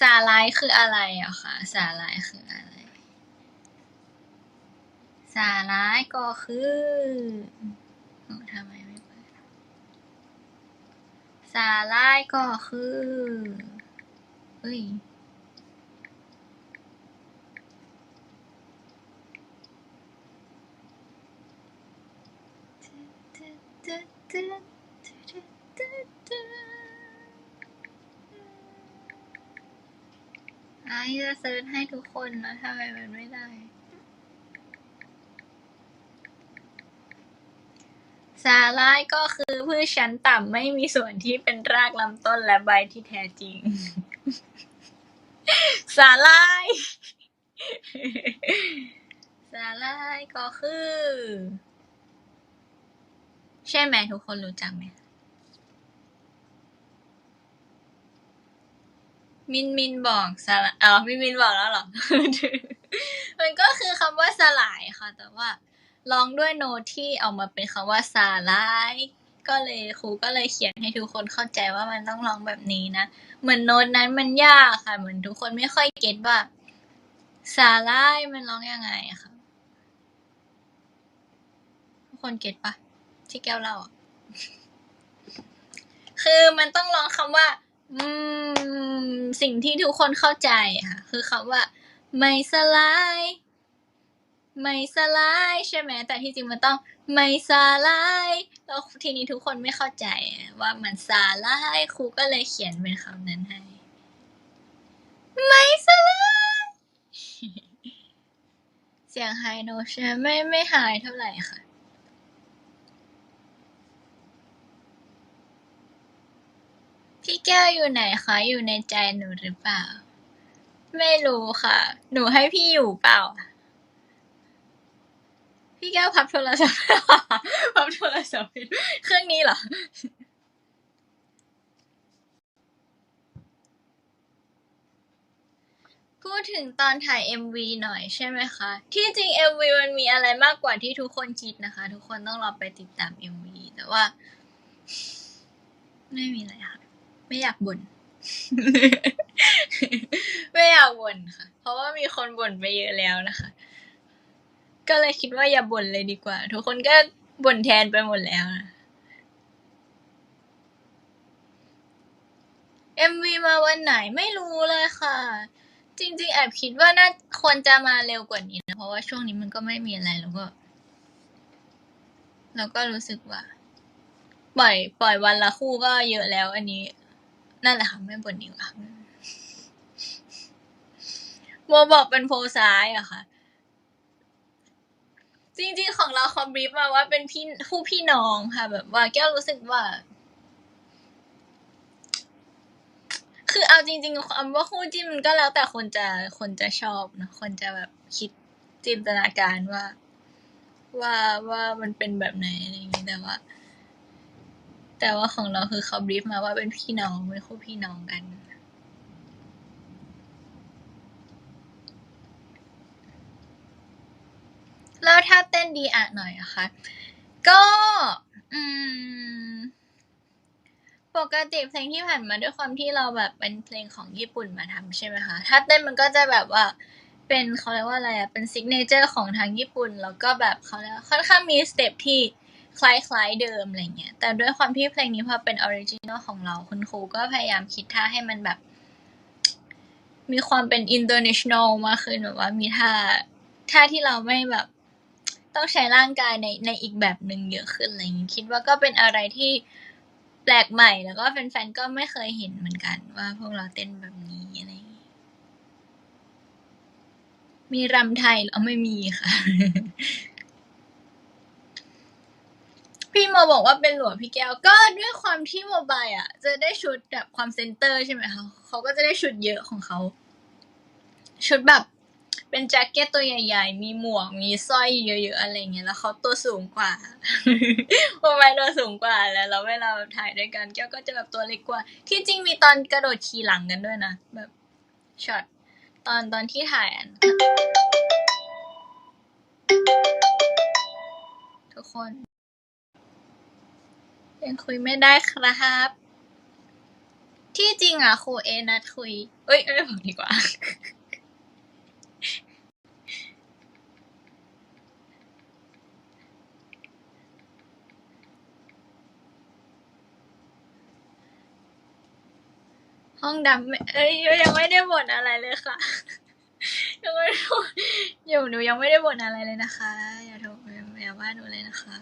สาลายคืออะไรอะคะสาลายคืออะไร สาลายก็คือเอ้าทำไมไม่เปิดสาลายก็คือเอ้ย ไอ้จะเซิร์ชให้ทุกคนนะทำไมมันไม่ได้ สาลายก็คือพืชชั้นต่ำไม่มีส่วนที่เป็นรากลำต้นและใบที่แท้จริง สาลาย สาลายก็คือ ใช่ไหมทุกคนรู้จักไหม มินมินบอกสลายอ๋อมินมินบอกแล้วเหรอ มันก็คือคำว่าสลายค่ะ แต่ว่าลองด้วยโน้ตที่เอามาเป็นคำว่าสาลาย ก็เลยครูก็เลยเขียนให้ทุกคนเข้าใจว่ามันต้องร้องแบบนี้นะ เหมือนโน้ตนั้นมันยากค่ะ เหมือนทุกคนไม่ค่อยเก็ตว่า สาลายมันร้องยังไงอะค่ะ ทุกคนเก็ตปะที่แก้วเล่าคือมันต้องร้องคำว่า อืม สิ่งที่ทุกคนเข้าใจค่ะ คือคำว่า ไม่สลาย ไม่สลายใช่ไหมแต่ที่จริงมันต้อง ไม่สลายแล้วทีนี้ทุกคนไม่เข้าใจว่ามันสลายครูก็เลยเขียนเป็นคำนั้นให้ ไม่สลาย เสียงไฮโนตใช่ไหมไม่ไม่ไฮเท่าไหร่ค่ะ พี่แก้วอยู่ไหนคะ อยู่ในใจหนูหรือเปล่า ไม่รู้ค่ะ หนูให้พี่อยู่เปล่า พี่แก้วพับโทรศัพท์ พับโทรศัพท์เครื่องนี้เหรอ พูดถึงตอนถ่าย MV หน่อยใช่ไหมคะ ที่จริง MV มันมีอะไรมากกว่าที่ทุกคนคิดนะคะ ทุกคนต้องรอไปติดตาม MV แต่ว่า ไม่มีอะไรค่ะ ไม่อยากบ่น ไม่อยากบ่นค่ะ เพราะว่ามีคนบ่นไปเยอะแล้วนะคะ ก็เลยคิดว่าอย่าบ่นเลยดีกว่า ทุกคนก็บ่นแทนไปหมดแล้วนะ MV มาวันไหนไม่รู้เลยค่ะ จริง ๆ แอบคิดว่าน่าควรจะมาเร็วกว่านี้นะ เพราะว่าช่วงนี้มันก็ไม่มีอะไรแล้วก็ แล้วก็รู้สึกว่า ปล่อย ปล่อยวันละคู่ก็เยอะแล้วอันนี้ นั่นแหละค่ะไม่บ่นดีกว่าโมบอกเป็นโพซ้ายอะค่ะจริงๆของเราคอมบีฟมาว่าเป็นพี่คู่พี่น้องค่ะ แบบว่าแก้วรู้สึกว่า คือเอาจริงๆคำว่าคู่จิ้นมันก็แล้วแต่คนจะคนจะชอบนะคนจะแบบคิดจินตนาการว่า ว่าว่ามันเป็นแบบไหนอะไรอย่างนี้แต่ว่า แต่ว่าของเราคือเขาบรีฟมาว่าเป็นพี่น้องเป็นคู่พี่น้องกัน แล้วถ้าเต้นดีอะหน่อยอะคะก็อืมปกติเพลงที่ผ่านมาด้วยความที่เราแบบเป็นเพลงของญี่ปุ่นมาทำใช่ไหมคะ ถ้าเต้นมันก็จะแบบว่าเป็นเขาเรียกว่าอะไรอะเป็นซิกเนเจอร์ของทางญี่ปุ่น แล้วก็แบบเขาเรียกว่าค่อนข้างมีสเต็ปที่ คล้ายๆเดิมอะไรเงี้ย แต่ด้วยความที่เพลงนี้พอเป็นออริจินอลของเราคุณครูก็พยายามคิดท่าให้มันแบบ มีความเป็น international มากขึ้นแบบว่ามีท่าท่าที่เราไม่แบบต้องใช้ร่างกายในในอีกแบบหนึ่งเยอะขึ้นอะไรอย่างนี้คิดว่าก็เป็นอะไรที่แปลกใหม่แล้วก็แฟนๆก็ไม่เคยเห็นเหมือนกัน ว่าพวกเราเต้นแบบนี้อะไรอย่างนี้มีรำไทยเรอไม่มีค่ะ พี่โมบอกว่าเป็นหลวงพี่แก้วก็ด้วยความที่โมบายอะ จะได้ชุดแบบความเซนเตอร์ใช่ไหมคะเขาก็จะได้ชุดเยอะของเขา ชุดแบบเป็นแจ็คเก็ตตัวใหญ่ ๆ มีหมวก มีสร้อยเยอะๆอะไรเงี้ย แล้วเขาตัวสูงกว่า โมบายตัวสูงกว่าแล้ว แล้วเวลาถ่ายด้วยกันแก้วก็จะแบบตัวเล็กกว่า ที่จริงมีตอนกระโดดขี่หลังกันด้วยนะแบบช็อตตอนตอนที่ถ่ายอันทุกคน ยังคุยไม่ได้ครับ ที่จริงอะครูเอนัดคุย เอ้ยไม่บอกดีกว่า ห้องดำไม่เอ้ยยังไม่ได้บ่นอะไรเลยค่ะ ยังไม่ได้บ่นอยู่หนูยังไม่ได้บ่นอะไรเลยนะคะ อย่าโทรอย่าว่าหนูเลยนะคะ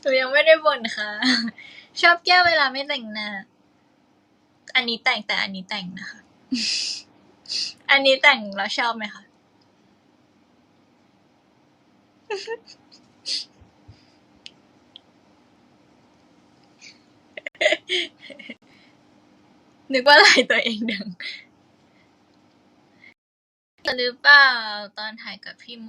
หนูยังไม่ได้บ่นค่ะ ชอบแก้วเวลาไม่แต่งหน้า อันนี้แต่งแต่อันนี้แต่งนะคะ อันนี้แต่งแล้วชอบไหมคะ นึกว่าไหลตัวเองดังหรือเปล่าตอนถ่ายกับพี่โม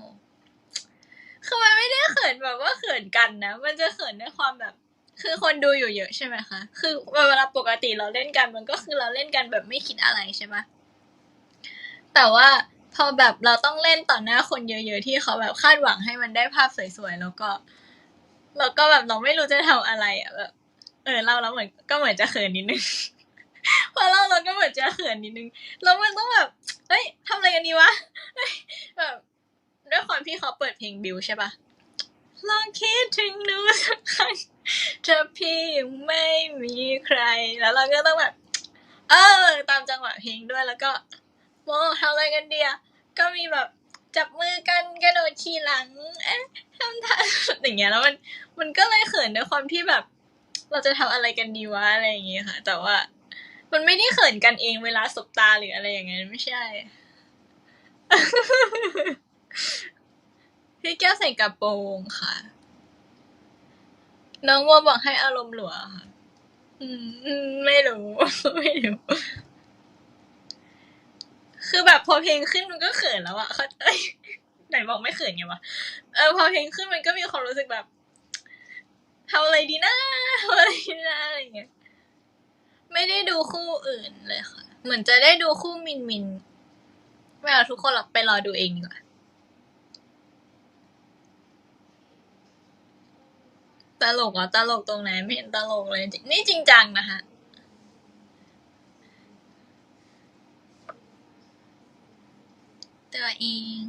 คือมันไม่ได้เขินแบบว่าเขินกันนะ มันจะเขินด้วยความแบบ คือคนดูอยู่เยอะใช่ไหมคะ คือเวลาปกติเราเล่นกันมันก็คือเราเล่นกันแบบไม่คิดอะไรใช่ปะแต่ว่าพอแบบเราต้องเล่นต่อหน้าคนเยอะๆที่เขาแบบคาดหวังให้มันได้ภาพสวยๆแล้วก็แล้วก็แบบเราไม่รู้จะทำอะไรอะแบบเออเราเราเหมือนก็เหมือนจะเขินนิดนึงพอเราเราก็เหมือนจะเขินนิดนึงแล้วมันต้องแบบเฮ้ยทำอะไรกันดีวะแบบ ด้วยความที่เขาเปิดเพลงบิวใช่ปะลองคิดถึงหนูสักครั้งถ้าพี่ยังไม่มีใคร แล้วเราก็ต้องแบบ เออ ตามจังหวะเพลงด้วยแล้วก็โมทำอะไรกันเดียก็มีแบบจับมือกันกระโดดขี่หลัง เอ๊ะทำท่าอย่างเงี้ยแล้วมันมันก็เลยเขินด้วยความที่แบบ เราจะทำอะไรกันดีวะอะไรอย่างเงี้ยค่ะ แต่ว่า มันไม่ได้เขินกันเองเวลาสบตาหรืออะไรอย่างเงี้ยไม่ใช่ พี่แก้วใส่กระโปรงค่ะ น้องวัวบอกให้อารมณ์หลัวค่ะ อืมไม่รู้ ไม่รู้คือแบบพอเพลงขึ้นมันก็เขินแล้วอะเขาเอ้ยไหนบอกไม่เขินไงวะเออพอเพลงขึ้นมันก็มีความรู้สึกแบบทำอะไรดีนะทำอะไรดีนะอะไรอย่างเงี้ยไม่ได้ดูคู่อื่นเลยค่ะ เหมือนจะได้ดูคู่มินมินไม่เอาทุกคนหรอกไปรอดูเองดีกว่า ตลกเหรอตลกตรงไหนไม่เห็นตลกเลยนี่จริงจังนะคะตัวเอง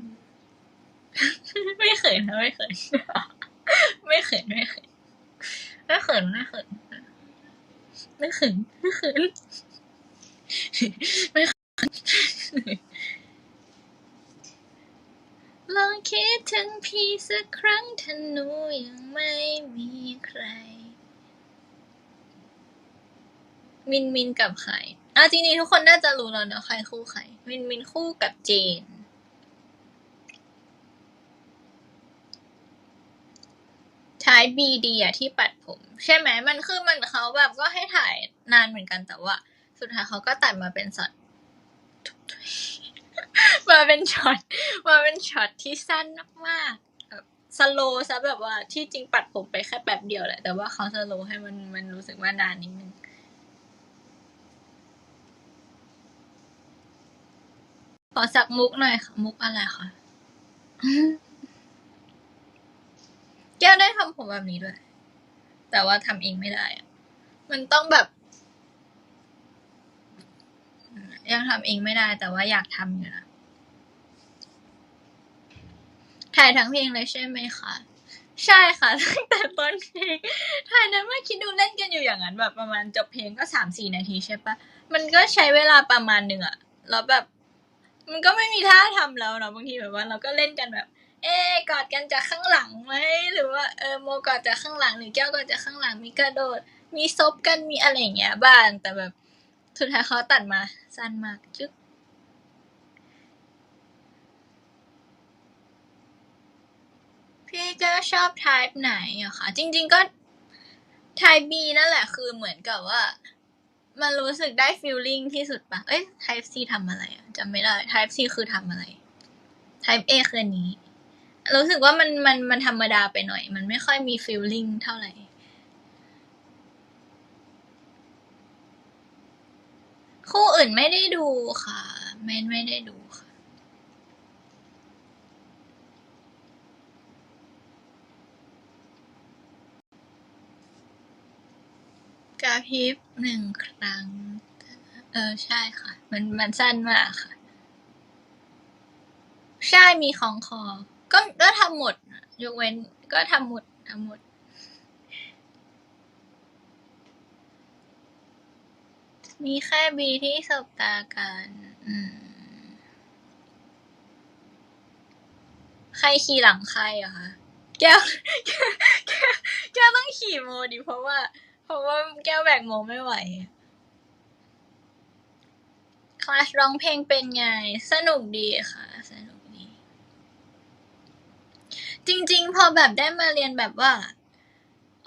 ไม่เขินนะไม่เขินไม่เขินไม่เขินไม่เขินไม่เขินไม่เขินไม่เขินไม่เขิน ลองคิดถึงพี่สักครั้งถ้าหนูยังไม่มีใคร มินมินกับใครอะจริงๆทุกคนน่าจะรู้แล้วเนอะใครคู่ใคร มินมินคู่กับเจนใช้บีดีอะที่ปัดผม ใช่ไหมมันคือมันเขาแบบก็ให้ถ่ายนานเหมือนกันแต่ว่า สุดท้ายเขาก็ตัดมาเป็นช็อต มาเป็นช็อตมาเป็นช็อตที่สั้นมากๆแบบสโลซะแบบว่าที่จริงปัดผมไปแค่แป๊บเดียวแหละ แต่ว่าเขาสโลให้มันมันรู้สึกว่านานนิดนึงขอสักมุกหน่อยค่ะ มุกอะไรคะแก้วได้ทำผมแบบนี้ด้วย แต่ว่าทำเองไม่ได้อะมันต้องแบบยังทำเองไม่ได้แต่ว่าอยากทำอยู่นะ ถ่ายทั้งเพลงเลยใช่ไหมคะ ใช่ค่ะตั้งแต่ต้นเพลงถ่ายนั้นเมื่อคิดดูเล่นกันอยู่อย่างนั้นแบบประมาณจบเพลงก็สามสี่นาทีใช่ปะมันก็ใช้เวลาประมาณหนึ่งอะแล้วแบบ มันก็ไม่มีท่าทำแล้วเนาะบางทีแบบว่าเราก็เล่นกันแบบ เอ๊กอดกันจากข้างหลังไหมหรือว่าเออโมกอดจากข้างหลังหรือแก้วกอดจากข้างหลังมีกระโดด มีซบกันมีอะไรอย่างเงี้ยบ้างแต่แบบสุดท้ายเขาตัดมาสั้นมากจึ๊ก พี่ก็ชอบ type ไหนอะคะจริง ๆก็ type B นั่นแหละคือเหมือนกับว่า มันรู้สึกได้ feeling ที่สุดปะเอ้ย type C ทำอะไรอะจำไม่ได้ type C คือทำอะไร type A คืออันนี้ รู้สึกว่ามันมันมันธรรมดาไปหน่อย มันไม่ค่อยมี feeling เท่าไหร่คู่อื่นไม่ได้ดูค่ะ ไม่ไม่ได้ดูค่ะ ก ระพริบหนึ่งครั้ง เออใช่ค่ะ มันมันสั้นมากค่ะ ใช่มีของคอ ก็ก็ทำหมดยกเว้นก็ทำหมดทำหมด มีแค่บีที่สบตากันอืมใครขี่หลังใครเหรอคะแกแกแก้ว แก้วต้องขี่โมดิเพราะว่า เพราะว่าแก้วแบกโมไม่ไหวคลาสร้องเพลงเป็นไง สนุกดีค่ะ สนุกดี จริง ๆ พอแบบได้มาเรียนแบบว่า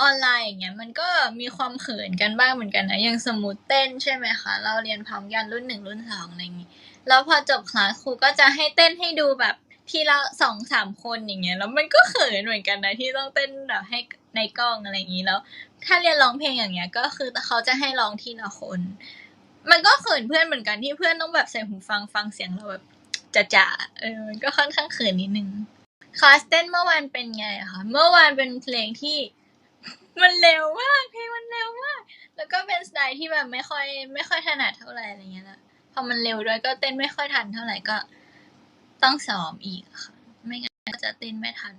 ออนไลน์อย่างเงี้ย มันก็มีความเขินกันบ้างเหมือนกันนะอย่างสมมติเต้นใช่ไหมคะ เราเรียนพร้อมกันรุ่นหนึ่งรุ่นสองอะไรอย่างงี้ แล้วพอจบคลาสครูก็จะให้เต้นให้ดูแบบทีละสองสามคนอย่างเงี้ย แล้วมันก็เขินเหมือนกันนะที่ต้องเต้นแบบให้ ในกล้องอะไรอย่างงี้แล้ว ถ้าเรียนร้องเพลงอย่างเงี้ย ก็คือเขาจะให้ร้องทีละคน มันก็เขินเพื่อนเหมือนกันที่เพื่อนต้องแบบใส่หูฟังฟังเสียงเราแบบจะๆเออมันก็ค่อนข้างเขินนิดนึงคลาสเต้นเมื่อวานเป็นไงคะเมื่อวานเป็นเพลงที่มันเร็วมากเพลงมันเร็วมาก แล้วก็เป็นสไตล์ที่แบบไม่ค่อย ไม่ค่อยถนัดเท่าไหร่อะไรเงี้ยแล้วพอมันเร็วด้วยก็เต้นไม่ค่อยทันเท่าไหร่ก็ต้องซ้อมอีกค่ะ ไม่งั้นก็จะเต้นไม่ทัน